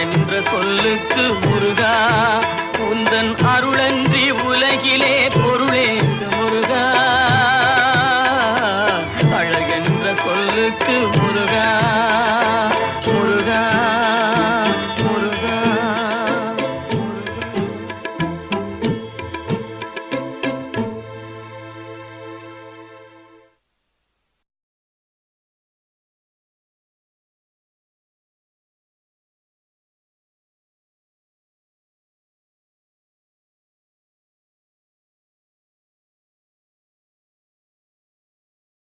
என்ற சொல்லுக்கு முருகா உந்தன் அருளன்றி உலகிலே பொருளே முருகா. அழகென்ற சொல்லுக்கு முருகா.